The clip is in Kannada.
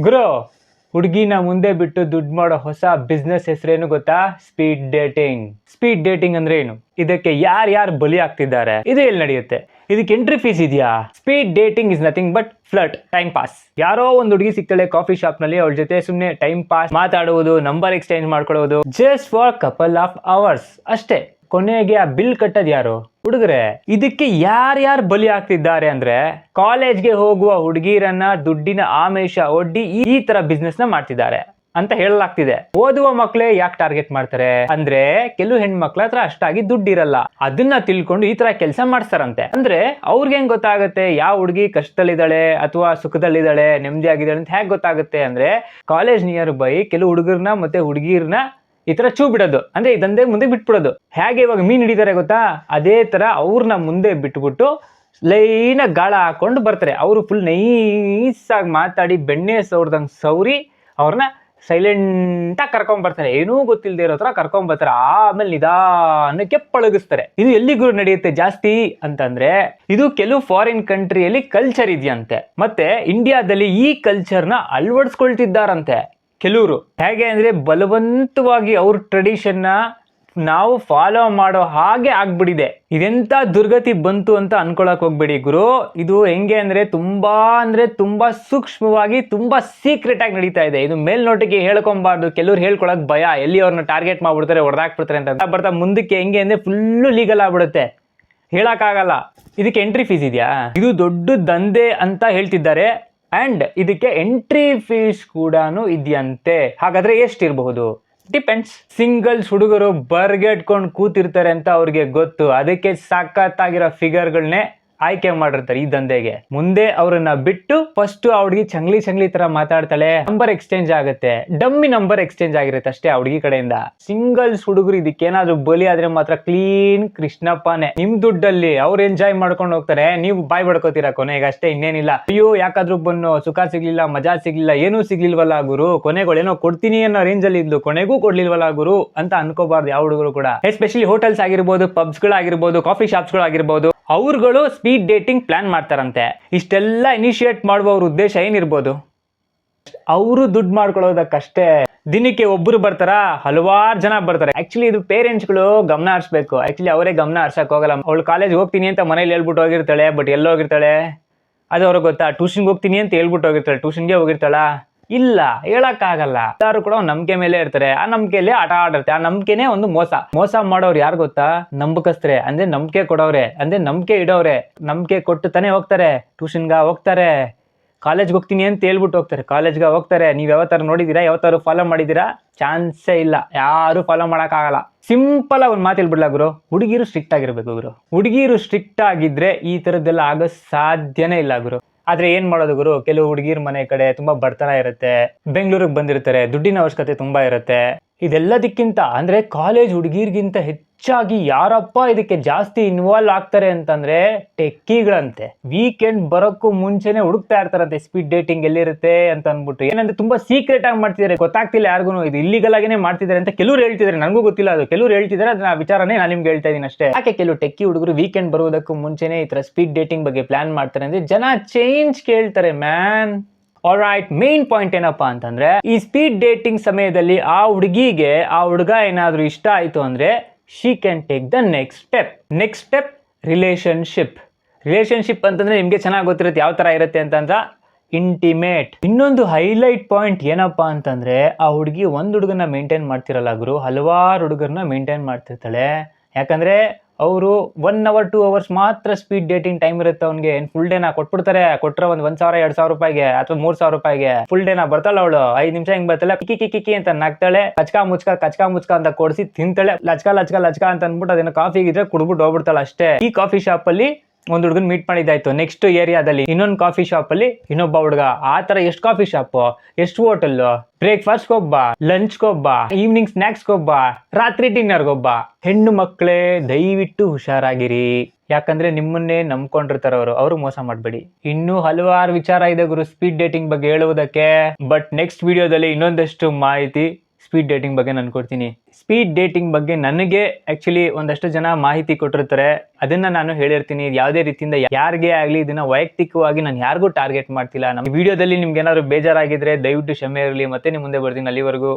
ಗುರು, ಹುಡುಗಿನ ಮುಂದೆ ಬಿಟ್ಟು ದುಡ್ಡು ಮಾಡೋ ಹೊಸ ಬಿಸ್ನೆಸ್ ಹೆಸರೇನು ಗೊತ್ತಾ? ಸ್ಪೀಡ್ ಡೇಟಿಂಗ್ ಸ್ಪೀಡ್ ಡೇಟಿಂಗ್ ಅಂದ್ರೆ ಏನು? ಇದಕ್ಕೆ ಯಾರ್ಯಾರು ಬಲಿ ಆಗ್ತಿದ್ದಾರೆ? ಇದು ಎಲ್ಲಿ ನಡೆಯುತ್ತೆ? ಇದಕ್ಕೆ ಎಂಟ್ರಿ ಫೀಸ್ ಇದೆಯಾ? Speed dating is nothing but flirt time pass ಯಾರೋ ಒಂದು ಹುಡುಗಿ ಸಿಗ್ತಾಳೆ ಕಾಫಿ ಶಾಪ್ನಲ್ಲಿ, ಅವಳ ಜೊತೆ ಸುಮ್ಮನೆ ಟೈಮ್ ಪಾಸ್ ಮಾತಾಡುವುದು ನಂಬರ್ ಎಕ್ಸ್ಚೇಂಜ್ ಮಾಡ್ಕೊಳ್ಳೋದು just for couple of hours ಅಷ್ಟೇ. ಕೊನೆಗೆ ಆ ಬಿಲ್ ಕಟ್ಟದ್ ಯಾರು? ಹುಡುಗರೆ, ಇದಕ್ಕೆ ಯಾರ್ಯಾರು ಬಲಿ ಆಗ್ತಿದ್ದಾರೆ ಅಂದ್ರೆ ಕಾಲೇಜ್ಗೆ ಹೋಗುವ ಹುಡುಗಿರನ್ನ, ದುಡ್ಡಿನ ಆಮೇಷ ಒಡ್ಡಿ ಈ- ತರ ಬಿಸ್ನೆಸ್ನ ಮಾಡ್ತಿದ್ದಾರೆ ಅಂತ ಹೇಳಲಾಗ್ತಿದೆ. ಓದುವ ಮಕ್ಳೇ ಯಾಕೆ ಟಾರ್ಗೆಟ್ ಮಾಡ್ತಾರೆ? ಅಂದ್ರೆ ಕೆಲವು ಹೆಣ್ಮಕ್ಳ ಹತ್ರ ಅಷ್ಟಾಗಿ ದುಡ್ಡಿರಲ್ಲ. ಅದನ್ನ ತಿಳ್ಕೊಂಡು ಈ ತರ ಕೆಲಸ ಮಾಡ್ತಾರಂತೆ ಅಂದ್ರೆ ಅವ್ರಿಗೆ ಹೆಂಗ್ ಗೊತ್ತಾಗುತ್ತೆ? ಯಾವ ಹುಡುಗಿ ಕಷ್ಟದಲ್ಲಿದ್ದಾಳೆ ಅಥವಾ ಸುಖದಲ್ಲಿದ್ದಾಳೆ ನೆಮ್ಮದಿ ಆಗಿದ್ದಾಳೆ ಅಂತ ಹೇಗೆ ಗೊತ್ತಾಗುತ್ತೆ? ಅಂದ್ರೆ ಕಾಲೇಜ್ ನಿಯರ್ ಬೈ ಕೆಲವು ಹುಡುಗರನ್ನ ಮತ್ತೆ ಹುಡುಗಿರ್ನ ಈ ತರ ಚೂ ಬಿಡೋದು. ಅಂದ್ರೆ ಇದಂದೇ ಮುಂದೆ ಬಿಟ್ಬಿಡೋದು. ಹೇಗೆ ಇವಾಗ ಮೀನ್ ಹಿಡಿತಾರೆ ಗೊತ್ತಾ? ಅದೇ ತರ ಅವ್ರನ್ನ ಮುಂದೆ ಬಿಟ್ಬಿಟ್ಟು ಲೈನ ಗಾಳ ಹಾಕೊಂಡು ಬರ್ತಾರೆ. ಅವರು ಫುಲ್ ನೈಸಾಗಿ ಮಾತಾಡಿ ಬೆಣ್ಣೆ ಸೌರ್ದಂಗ್ ಸೌರಿ ಅವ್ರನ್ನ ಸೈಲೆಂಟಾಗಿ ಕರ್ಕೊಂಡ್ ಬರ್ತಾರೆ. ಏನೂ ಗೊತ್ತಿಲ್ಲದೆ ಇರೋ ತರ ಕರ್ಕೊಂಡ್ ಬರ್ತಾರೆ. ಆಮೇಲೆ ನಿಧಾನಕ್ಕೆ ಪಳಗಿಸ್ತಾರೆ. ಇದು ಎಲ್ಲಿಗೂ ನಡೆಯುತ್ತೆ ಜಾಸ್ತಿ ಅಂತಂದ್ರೆ, ಇದು ಕೆಲವು ಫಾರಿನ್ ಕಂಟ್ರಿಯಲ್ಲಿ ಕಲ್ಚರ್ ಇದೆಯಂತೆ. ಮತ್ತೆ ಇಂಡಿಯಾದಲ್ಲಿ ಈ ಕಲ್ಚರ್ನ ಅಳವಡಿಸ್ಕೊಳ್ತಿದ್ದಾರಂತೆ. ಕೆಲವರು ಹೇಗೆ ಅಂದರೆ ಬಲವಂತವಾಗಿ ಅವ್ರ ಟ್ರೆಡಿಷನ್ನ ನಾವು ಫಾಲೋ ಮಾಡೋ ಹಾಗೆ ಆಗ್ಬಿಟ್ಟಿದೆ. ಇದೆಂಥ ದುರ್ಗತಿ ಬಂತು ಅಂತ ಅನ್ಕೊಳಕ್ ಹೋಗ್ಬೇಡಿ ಗುರು. ಇದು ಹೆಂಗೆ ಅಂದರೆ ತುಂಬ ಅಂದರೆ ತುಂಬ ಸೂಕ್ಷ್ಮವಾಗಿ ತುಂಬ ಸೀಕ್ರೆಟ್ ಆಗಿ ನಡೀತಾ ಇದೆ. ಇದು ಮೇಲ್ನೋಟಕ್ಕೆ ಹೇಳ್ಕೊಬಾರ್ದು. ಕೆಲವ್ರು ಹೇಳ್ಕೊಳಕ್ ಭಯ. ಎಲ್ಲಿ ಅವ್ರನ್ನ ಟಾರ್ಗೆಟ್ ಮಾಡ್ಬಿಡ್ತಾರೆ, ಹೊಡೆದಾಕ್ಬಿಡ್ತಾರೆ ಅಂತ ಬರ್ತಾ ಮುಂದಕ್ಕೆ ಹೆಂಗೆ ಅಂದರೆ ಫುಲ್ಲು ಲೀಗಲ್ ಆಗ್ಬಿಡುತ್ತೆ. ಹೇಳಕ್ಕಾಗಲ್ಲ. ಇದಕ್ಕೆ ಎಂಟ್ರಿ ಫೀಸ್ ಇದೆಯಾ? ಇದು ದೊಡ್ಡ ದಂಧೆ ಅಂತ ಹೇಳ್ತಿದ್ದಾರೆ. ಅಂಡ್ ಇದಕ್ಕೆ ಎಂಟ್ರಿ ಫೀಸ್ ಕೂಡ ಇದೆಯಂತೆ. ಹಾಗಾದ್ರೆ ಎಷ್ಟಿರಬಹುದು? ಡಿಪೆಂಡ್ಸ್ ಸಿಂಗಲ್ಸ್ ಹುಡುಗರು ಬರ್ಗೆಟ್ಕೊಂಡು ಕೂತಿರ್ತಾರೆ ಅಂತ ಅವ್ರಿಗೆ ಗೊತ್ತು. ಅದಕ್ಕೆ ಸಖತ್ತಾಗಿರೋ ಫಿಗರ್ಗಳನ್ನೇ ಆಯ್ಕೆ ಮಾಡಿರ್ತಾರೆ ಈ ದಂಧೆಗೆ. ಮುಂದೆ ಅವ್ರನ್ನ ಬಿಟ್ಟು ಫಸ್ಟ್ ಹುಡುಗಿ ಚಂಗ್ಲಿ ಚಂಗ್ಲಿ ತರ ಮಾತಾಡ್ತಾಳೆ. ನಂಬರ್ ಎಕ್ಸ್ಚೇಂಜ್ ಆಗುತ್ತೆ. ಡಮ್ಮಿ ನಂಬರ್ ಎಕ್ಸ್ಚೇಂಜ್ ಆಗಿರುತ್ತೆ ಅಷ್ಟೇ ಹುಡುಗಿ ಕಡೆಯಿಂದ. ಸಿಂಗಲ್ಸ್ ಹುಡುಗರು ಇದಕ್ಕೇನಾದ್ರೂ ಬಲಿ ಆದ್ರೆ ಮಾತ್ರ ಕ್ಲೀನ್ ಕೃಷ್ಣಪ್ಪನೇ. ನಿಮ್ ದುಡ್ಡಲ್ಲಿ ಅವ್ರು ಎಂಜಾಯ್ ಮಾಡ್ಕೊಂಡು ಹೋಗ್ತಾರೆ. ನೀವು ಬಾಯ್ ಬಡ್ಕೋತೀರಾ ಕೊನೆಗೆ ಅಷ್ಟೇ ಇನ್ನೇನಿಲ್ಲ. ಅಯ್ಯೋ, ಯಾಕಾದ್ರೂ ಬನ್ನು. ಸುಖ ಸಿಗ್ಲಿಲ್ಲ, ಮಜಾ ಸಿಗ್ಲಿಲ್ಲ, ಏನೂ ಸಿಗ್ಲಿಲ್ವಲ್ಲ ಗುರು. ಕೊನೆಗಳೇನೋ ಕೊಡ್ತೀನಿ ಅನ್ನೋ ರೇಂಜ್ ಅಲ್ಲಿ ಇದ್ಲು. ಕೊನೆಗೂ ಕೊಡ್ಲಿಲ್ವಲ್ಲ ಗುರು ಅಂತ ಅನ್ಕೋಬಾರ್ದು ಯಾವ ಹುಡುಗರು ಕೂಡ. ಎಸ್ಪೆಷಲಿ ಹೋಟೆಲ್ಸ್ ಆಗಿರ್ಬೋದು ಪಬ್ಸ್ ಗಳಾಗಿರ್ಬೋದು ಕಾಫಿ ಶಾಪ್ಸ್ ಗಳಾಗಿರ್ಬೋದು. ಅವ್ರುಗಳು ಸ್ಪೀಡ್ ಡೇಟಿಂಗ್ ಪ್ಲಾನ್ ಮಾಡ್ತಾರಂತೆ. ಇಷ್ಟೆಲ್ಲ ಇನಿಷಿಯೇಟ್ ಮಾಡುವವ್ರ ಉದ್ದೇಶ ಏನಿರ್ಬೋದು? ಅವರು ದುಡ್ಡು ಮಾಡ್ಕೊಳ್ಳೋದಕ್ಕಷ್ಟೇ ದಿನಕ್ಕೆ ಒಬ್ಬರು ಬರ್ತಾರ? ಹಲವಾರು ಜನ ಬರ್ತಾರೆ. ಆಕ್ಚುಲಿ ಇದು ಪೇರೆಂಟ್ಸ್ಗಳು ಗಮನ ಹರಿಸ್ಬೇಕು. ಆಕ್ಚುಲಿ ಅವರೇ ಗಮನ ಹರ್ಸಕ್ ಹೋಗಲ್ಲ. ಅವಳು ಕಾಲೇಜ್ ಹೋಗ್ತೀನಿ ಅಂತ ಮನೇಲಿ ಹೇಳ್ಬಿಟ್ಟು ಹೋಗಿರ್ತಾಳೆ ಬಟ್ ಎಲ್ಲೋಗಿರ್ತಾಳೆ ಅದು ಅವ್ರಿಗೆ ಗೊತ್ತಾ? ಟ್ಯೂಷನ್ಗೆ ಹೋಗ್ತೀನಿ ಅಂತ ಹೇಳ್ಬಿಟ್ಟು ಹೋಗಿರ್ತಾಳೆ. ಟ್ಯೂಷನ್ಗೆ ಹೋಗಿರ್ತಾಳ? ಇಲ್ಲ, ಹೇಳಕ್ಕಾಗಲ್ಲ. ಎಲ್ಲರೂ ಕೂಡ ನಂಬಿಕೆ ಮೇಲೆ ಇರ್ತಾರೆ. ಆ ನಂಬಿಕೆಯಲ್ಲಿ ಆಟ ಆಡಿರ್ತಾರೆ ಆ ನಂಬಿಕೆನೇ ಒಂದು ಮೋಸ. ಮೋಸ ಮಾಡೋರು ಯಾರು ಗೊತ್ತಾ? ನಂಬಕಸ್ತ್ರೆ ಅಂದ್ರೆ ನಂಬಿಕೆ ಕೊಡೋರೆ ಅಂದ್ರೆ ನಂಬಿಕೆ ಇಡೋರೆ ನಂಬಿಕೆ ಕೊಟ್ಟು ತಾನೇ ಹೋಗ್ತಾರೆ. ಟ್ಯೂಷನ್ಗ ಹೋಗ್ತಾರೆ. ಕಾಲೇಜ್ಗೆ ಹೋಗ್ತೀನಿ ಅಂತ ಹೇಳ್ಬಿಟ್ಟು ಹೋಗ್ತಾರೆ. ಕಾಲೇಜ್ಗೆ ಹೋಗ್ತಾರೆ. ನೀವು ಯಾವತ್ತಾರು ನೋಡಿದೀರಾ? ಯಾವತ್ತಾರು ಫಾಲೋ ಮಾಡಿದ್ದೀರಾ ಚಾನ್ಸೇ ಇಲ್ಲ. ಯಾರು ಫಾಲೋ ಮಾಡೋಕ್ಕಾಗಲ್ಲ. ಸಿಂಪಲ್ ಆಗಿ ಒಂದು ಮಾತು ಹೇಳ್ಬಿಡ್ಲಾ ಗುರು? ಹುಡುಗಿರು ಸ್ಟ್ರಿಕ್ಟ್ ಆಗಿರ್ಬೇಕು ಗುರು. ಹುಡುಗಿರು ಸ್ಟ್ರಿಕ್ಟ್ ಆಗಿದ್ರೆ ಈ ಥರದ್ದೆಲ್ಲ ಆಗೋ ಸಾಧ್ಯನೇ ಇಲ್ಲ ಗುರು. ಆದ್ರೆ ಏನ್ ಮಾಡೋದು ಗುರು? ಕೆಲವು ಹುಡುಗಿರ್ ಮನೆ ಕಡೆ ತುಂಬಾ ಬಡತನ ಇರುತ್ತೆ. ಬೆಂಗಳೂರಿಗೆ ಬಂದಿರ್ತಾರೆ. ದುಡ್ಡಿನ ಅವಶ್ಯಕತೆ ತುಂಬಾ ಇರುತ್ತೆ. ಇದೆಲ್ಲದಕ್ಕಿಂತ, ಅಂದರೆ ಕಾಲೇಜ್ ಹುಡುಗಿರ್ಗಿಂತ ಹೆಚ್ಚಾಗಿ ಯಾರಪ್ಪ ಇದಕ್ಕೆ ಜಾಸ್ತಿ ಇನ್ವಾಲ್ವ್ ಆಗ್ತಾರೆ ಅಂತಂದರೆ ಟೆಕ್ಕಿಗಳಂತೆ ವೀಕೆಂಡ್ ಬರೋಕ್ಕೂ ಮುಂಚೆನೆ ಹುಡುಕ್ತಾ ಇರ್ತಾರಂತೆ ಸ್ಪೀಡ್ ಡೇಟಿಂಗ್ ಎಲ್ಲಿರುತ್ತೆ ಅಂತ ಅಂದ್ಬಿಟ್ಟು ಏನಂದ್ರೆ ತುಂಬ ಸೀಕ್ರೆಟ್ ಆಗಿ ಮಾಡ್ತಿದ್ದಾರೆ, ಗೊತ್ತಾಗ್ತಿಲ್ಲ ಯಾರಿಗೂ ಇದು ಇಲ್ಲಿಗಲ್ ಮಾಡ್ತಿದ್ದಾರೆ ಅಂತ ಕೆಲವ್ರು ಹೇಳ್ತಿದ್ದಾರೆ, ನನಗೂ ಗೊತ್ತಿಲ್ಲ ಅದು. ಕೆಲವ್ರು ಹೇಳ್ತಿದ್ದಾರೆ ಅದನ್ನ ವಿಚಾರನೇ ನಾನು ನಿಮ್ಗೆ ಹೇಳ್ತಾ ಇದ್ದೀನಿ ಅಷ್ಟೇ. ಯಾಕೆ ಕೆಲವು ಟೆಕ್ಕಿ ಹುಡುಗರು ವೀಕೆಂಡ್ ಬರುವುದಕ್ಕೂ ಮುಂಚೆನೇ ಈ ಥರ ಸ್ಪೀಡ್ ಡೇಟಿಂಗ್ ಬಗ್ಗೆ ಪ್ಲಾನ್ ಮಾಡ್ತಾರೆ ಅಂದರೆ ಜನ ಚೇಂಜ್ ಕೇಳ್ತಾರೆ ಮ್ಯಾನ್ ಆಲ್ರೈಟ್ ಮೇನ್ ಪಾಯಿಂಟ್ ಏನಪ್ಪಾ ಅಂತಂದ್ರೆ, ಈ ಸ್ಪೀಡ್ ಡೇಟಿಂಗ್ ಸಮಯದಲ್ಲಿ ಆ ಹುಡುಗಿಗೆ, ಆ ಹುಡುಗ ಏನಾದರೂ ಇಷ್ಟ ಆಯ್ತು ಅಂದ್ರೆ she can take the next step next step relationship relationship ಅಂತಂದ್ರೆ ನಿಮ್ಗೆ ಚೆನ್ನಾಗಿ ಗೊತ್ತಿರುತ್ತೆ ಯಾವ ತರ ಇರುತ್ತೆ ಅಂತಂದ್ರ ಇಂಟಿಮೇಟ್ ಇನ್ನೊಂದು ಹೈಲೈಟ್ ಪಾಯಿಂಟ್ ಏನಪ್ಪಾ ಅಂತಂದ್ರೆ, ಆ ಹುಡುಗಿ ಒಂದು ಹುಡುಗನ ಮೇಂಟೈನ್ ಮಾಡ್ತಿರಲ್ಲ ಗುರು. ಹಲವಾರು ಹುಡುಗರನ್ನ ಮೇಂಟೈನ್ ಮಾಡ್ತಿರ್ತಾಳೆ. ಯಾಕಂದ್ರೆ ಅವರು ಒನ್ ಅವರ್ ಟೂ ಅವರ್ಸ್ ಮಾತ್ರ ಸ್ಪೀಡ್ ಡೇಟಿಂಗ್ ಟೈಮ್ ಇರುತ್ತೆ ಅವ್ನಿಗೆ. ಫುಲ್ ಡೇನ ಕೊಟ್ಬಿಡ್ತಾರೆ. ಕೊಟ್ಟರೆ ಒಂದ್ ಒಂದ್ ಸಾವಿರ, ಎರಡ್ ಸಾವಿರ ರೂಪಾಯಿಗೆ ಅಥವಾ ಮೂರ್ ಸಾವಿರ ರೂಪಾಯಿಗೆ. ಫುಲ್ ಡೇನ ಬರ್ತಾಳ ಅವಳು. ಐದ್ ನಿಮಿಷ ಹಿಂಗ್ ಬರ್ತಾಳೆ? ಕಿಕಿ ಕಿಕಿ ಕಿ ಅಂತ ನಗ್ತಾಳೆ. ಕಚ್ಕಾ ಮುಚ್ಕ, ಕಚ್ಕ ಮುಚ್ಕ ಅಂತ ಕೊಡಿಸಿ ತಿಂತಾಳೆ. ಲಚ್ಕ ಲಚ್ಕ ಲಚ್ಕ ಅಂತ ಅಂದ್ಬಿಟ್ಟು ಅದನ್ನ ಕಾಫಿ ಇದ್ರೆ ಕುಡ್ಬಿಟ್ಟು ಹೋಗ್ಬಿಡ್ತಾಳೆ ಅಷ್ಟೇ. ಈ ಕಾಫಿ ಶಾಪ್ ಅಲ್ಲಿ ಒಂದ್ ಹುಡುಗನ್ ಮೀಟ್ ಮಾಡಿದ್ದಾಯ್ತು. ನೆಕ್ಸ್ಟ್ ಏರಿಯಾದಲ್ಲಿ ಇನ್ನೊಂದು ಕಾಫಿ ಶಾಪ್ ಅಲ್ಲಿ ಇನ್ನೊಬ್ಬ ಹುಡುಗ. ಆ ತರ ಎಷ್ಟು ಕಾಫಿ ಶಾಪ್ ಎಷ್ಟು ಹೋಟೆಲ್ ಬ್ರೇಕ್ಫಾಸ್ಟ್ ಒಬ್ಬ ಲಂಚ್ ಒಬ್ಬ ಈವ್ನಿಂಗ್ ಸ್ನಾಕ್ಸ್ ಒಬ್ಬ ರಾತ್ರಿ ಡಿನ್ನರ್ ಒಬ್ಬ ಹೆಣ್ಣು ಮಕ್ಕಳೇ ದಯವಿಟ್ಟು ಹುಷಾರಾಗಿರಿ. ಯಾಕಂದ್ರೆ ನಿಮ್ಮನ್ನೇ ನಂಬ್ಕೊಂಡಿರ್ತಾರ ಅವರು. ಅವರು ಮೋಸ ಮಾಡಬೇಡಿ. ಇನ್ನೂ ಹಲವಾರು ವಿಚಾರ ಇದೆ ಗುರು ಸ್ಪೀಡ್ ಡೇಟಿಂಗ್ ಬಗ್ಗೆ ಹೇಳುವುದಕ್ಕೆ. ಬಟ್ ನೆಕ್ಸ್ಟ್ ವಿಡಿಯೋದಲ್ಲಿ ಇನ್ನೊಂದಷ್ಟು ಮಾಹಿತಿ ಸ್ಪೀಡ್ ಡೇಟಿಂಗ್ ಬಗ್ಗೆ ನಾನು ಕೊಡ್ತೀನಿ. ಸ್ಪೀಡ್ ಡೇಟಿಂಗ್ ಬಗ್ಗೆ ನನಗೆ ಆ್ಯಕ್ಚುಲಿ ಒಂದಷ್ಟು ಜನ ಮಾಹಿತಿ ಕೊಟ್ಟಿರ್ತಾರೆ. ಅದನ್ನ ನಾನು ಹೇಳಿರ್ತೀನಿ. ಯಾವುದೇ ರೀತಿಯಿಂದ ಯಾರಿಗೆ ಆಗಲಿ ಇದನ್ನ ವೈಯಕ್ತಿಕವಾಗಿ ನಾನು ಯಾರಿಗೂ ಟಾರ್ಗೆಟ್ ಮಾಡ್ತಿಲ್ಲ. ನಮ್ಮ ವಿಡಿಯೋದಲ್ಲಿ ನಿಮ್ಗೆ ಏನಾದರೂ ಬೇಜಾರಾಗಿದ್ದರೆ ದಯವಿಟ್ಟು ಕ್ಷಮೆ ಇರಲಿ. ಮತ್ತೆ ನಿಮ್ಮ ಮುಂದೆ ಬರ್ತೀನಿ ಅಲ್ಲಿವರೆಗೂ.